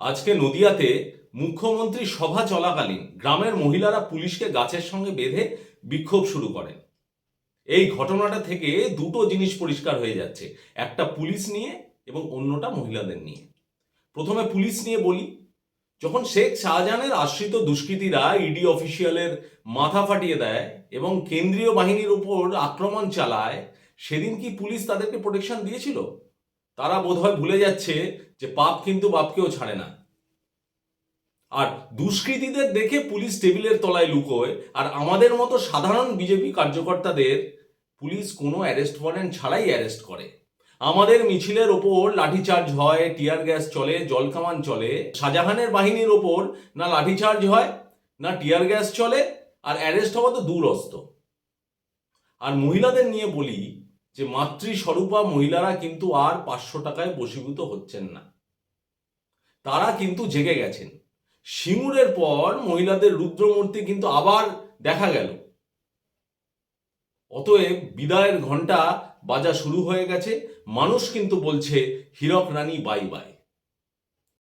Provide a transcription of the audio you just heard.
আজকে নদিয়াতে মুখ্যমন্ত্রী সভা চলাকালীন গ্রামের মহিলারা পুলিশকে গাছের সঙ্গে বেঁধে বিক্ষোভ শুরু করেন। এই ঘটনাটা থেকে দুটো জিনিস পরিষ্কার হয়ে যাচ্ছে, একটা পুলিশ নিয়ে এবং অন্যটা মহিলাদের নিয়ে। প্রথমে পুলিশ নিয়ে বলি, যখন শেখ শাহজাহানের আশ্রিত দুষ্কৃতীরা ইডি অফিসিয়ালের মাথা ফাটিয়ে দেয় এবং কেন্দ্রীয় বাহিনীর উপর আক্রমণ চালায়, সেদিন কি পুলিশ তাদেরকে প্রোটেকশন দিয়েছিল? তারা বোধহয় ভুলে যাচ্ছে যে পাপ কিন্তু বাপকেও ছাড়ে না। আর দুষ্কৃতীদের দেখে পুলিশ টেবিলের তলায় লুকোয়, আর আমাদের মতো সাধারণ বিজেপি কার্যকর্তাদের পুলিশ কোনো অ্যারেস্ট ওয়ারেন্ট ছাড়াই অ্যারেস্ট করে। আমাদের মিছিলের ওপর লাঠিচার্জ হয়, টিয়ার গ্যাস চলে জলকামান চলে, শাহজাহানের বাহিনীর ওপর না লাঠিচার্জ হয়, না টিয়ার গ্যাস চলে, আর অ্যারেস্ট হওয়া তো দূরস্ত। আর মহিলাদের নিয়ে বলি যে মাতৃস্বরূপা মহিলারা কিন্তু আর পাঁচশো টাকায় বসীভূত হচ্ছেন না। তারা কিন্তু জেগে গেছেন। সিঙ্গুরের পর মহিলাদের রুদ্রমূর্তি কিন্তু আবার দেখা গেল। অতএব বিদায়ের ঘণ্টা বাজা শুরু হয়ে গেছে। মানুষ কিন্তু বলছে, হীরক রানী, বাই বাই।